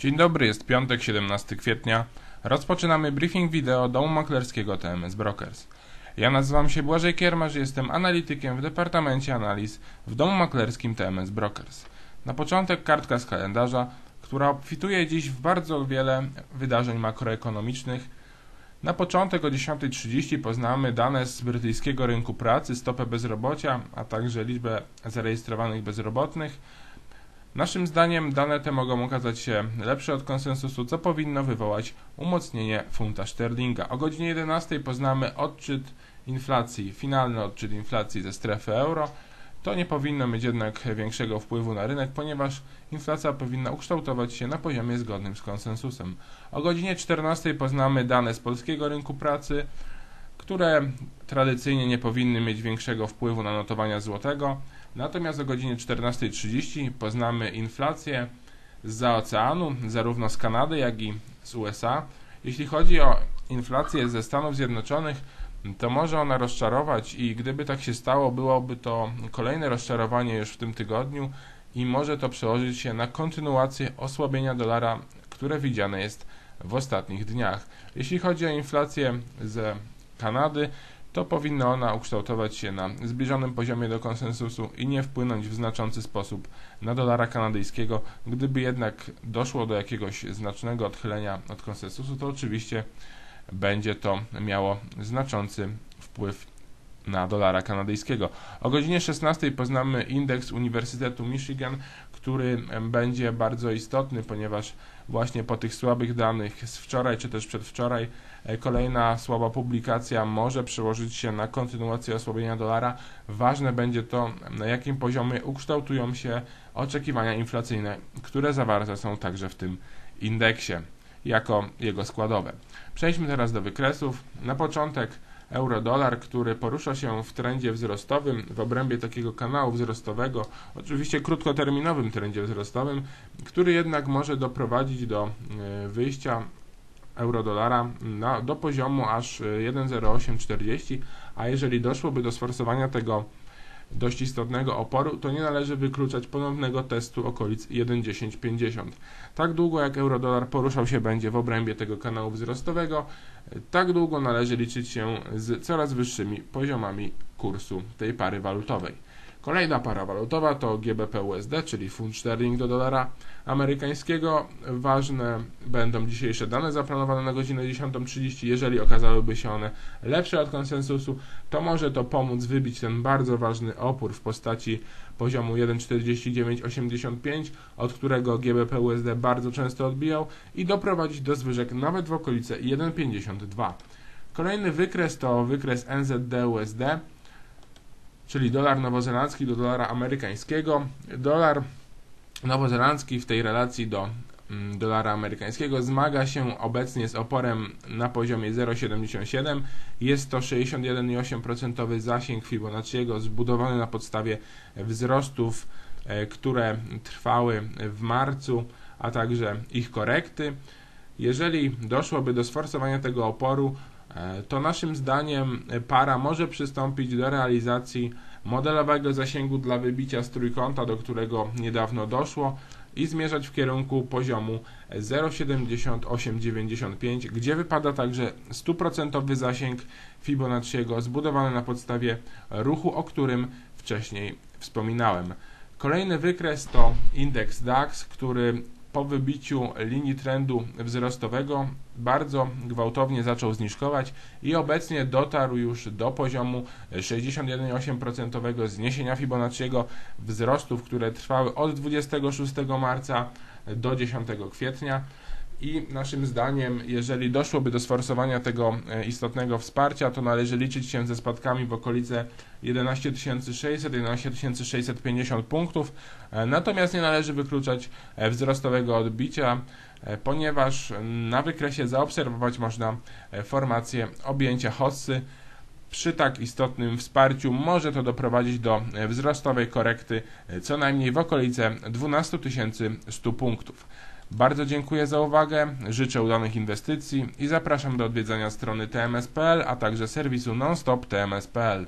Dzień dobry, jest piątek, 17 kwietnia. Rozpoczynamy briefing wideo domu maklerskiego TMS Brokers. Ja nazywam się Błażej Kiermarz i jestem analitykiem w Departamencie Analiz w domu maklerskim TMS Brokers. Na początek kartka z kalendarza, która obfituje dziś w bardzo wiele wydarzeń makroekonomicznych. Na początek o 10.30 poznamy dane z brytyjskiego rynku pracy, stopę bezrobocia, a także liczbę zarejestrowanych bezrobotnych. Naszym zdaniem dane te mogą okazać się lepsze od konsensusu, co powinno wywołać umocnienie funta sterlinga. O godzinie 11 poznamy odczyt inflacji, finalny odczyt inflacji ze strefy euro. To nie powinno mieć jednak większego wpływu na rynek, ponieważ inflacja powinna ukształtować się na poziomie zgodnym z konsensusem. O godzinie 14 poznamy dane z polskiego rynku pracy, które tradycyjnie nie powinny mieć większego wpływu na notowania złotego. Natomiast o godzinie 14.30 poznamy inflację za oceanu, zarówno z Kanady, jak i z USA. Jeśli chodzi o inflację ze Stanów Zjednoczonych, to może ona rozczarować i gdyby tak się stało, byłoby to kolejne rozczarowanie już w tym tygodniu i może to przełożyć się na kontynuację osłabienia dolara, które widziane jest w ostatnich dniach. Jeśli chodzi o inflację z Kanady, to powinna ona ukształtować się na zbliżonym poziomie do konsensusu i nie wpłynąć w znaczący sposób na dolara kanadyjskiego. Gdyby jednak doszło do jakiegoś znacznego odchylenia od konsensusu, to oczywiście będzie to miało znaczący wpływ na dolara kanadyjskiego. O godzinie 16 poznamy indeks Uniwersytetu Michigan, który będzie bardzo istotny, ponieważ właśnie po tych słabych danych z wczoraj czy też przedwczoraj e, kolejna słaba publikacja może przełożyć się na kontynuację osłabienia dolara. Ważne będzie to, na jakim poziomie ukształtują się oczekiwania inflacyjne, które zawarte są także w tym indeksie jako jego składowe. Przejdźmy teraz do wykresów. Na początek euro-dolar, który porusza się w trendzie wzrostowym, w obrębie takiego kanału wzrostowego, oczywiście krótkoterminowym trendzie wzrostowym, który jednak może doprowadzić do e, wyjścia euro-dolara do poziomu aż 1,0840, a jeżeli doszłoby do sforsowania tego dość istotnego oporu, to nie należy wykluczać ponownego testu okolic 1,1050. Tak długo jak euro-dolar poruszał się będzie w obrębie tego kanału wzrostowego, tak długo należy liczyć się z coraz wyższymi poziomami kursu tej pary walutowej. Kolejna para walutowa to GBP-USD, czyli funt sterling do dolara amerykańskiego. Ważne będą dzisiejsze dane zaplanowane na godzinę 10.30. Jeżeli okazałyby się one lepsze od konsensusu, to może to pomóc wybić ten bardzo ważny opór w postaci poziomu 1,4985, od którego GBP-USD bardzo często odbijał i doprowadzić do zwyżek nawet w okolice 1,52. Kolejny wykres to wykres NZD-USD czyli dolar nowozelandzki do dolara amerykańskiego. Dolar nowozelandzki w tej relacji do mm, dolara amerykańskiego zmaga się obecnie z oporem na poziomie 0,77. Jest to 61,8% zasięg Fibonacciego zbudowany na podstawie wzrostów, e, które trwały w marcu, a także ich korekty. Jeżeli doszłoby do sforsowania tego oporu, to naszym zdaniem para może przystąpić do realizacji modelowego zasięgu dla wybicia z trójkąta, do którego niedawno doszło i zmierzać w kierunku poziomu 0,7895, gdzie wypada także stuprocentowy zasięg Fibonacciego zbudowany na podstawie ruchu, o którym wcześniej wspominałem. Kolejny wykres to indeks DAX, który po wybiciu linii trendu wzrostowego bardzo gwałtownie zaczął zniżkować i obecnie dotarł już do poziomu 61,8% zniesienia Fibonacciego wzrostów, które trwały od 26 marca do 10 kwietnia i naszym zdaniem, jeżeli doszłoby do sforsowania tego e, istotnego wsparcia, to należy liczyć się ze spadkami w okolice 11 600, 11 650 punktów, e, natomiast nie należy wykluczać e, wzrostowego odbicia, ponieważ na wykresie zaobserwować można formację objęcia hossy, przy tak istotnym wsparciu może to doprowadzić do wzrostowej korekty co najmniej w okolice 12 100 punktów. Bardzo dziękuję za uwagę, życzę udanych inwestycji i zapraszam do odwiedzania strony tms.pl, a także serwisu nonstop tms.pl.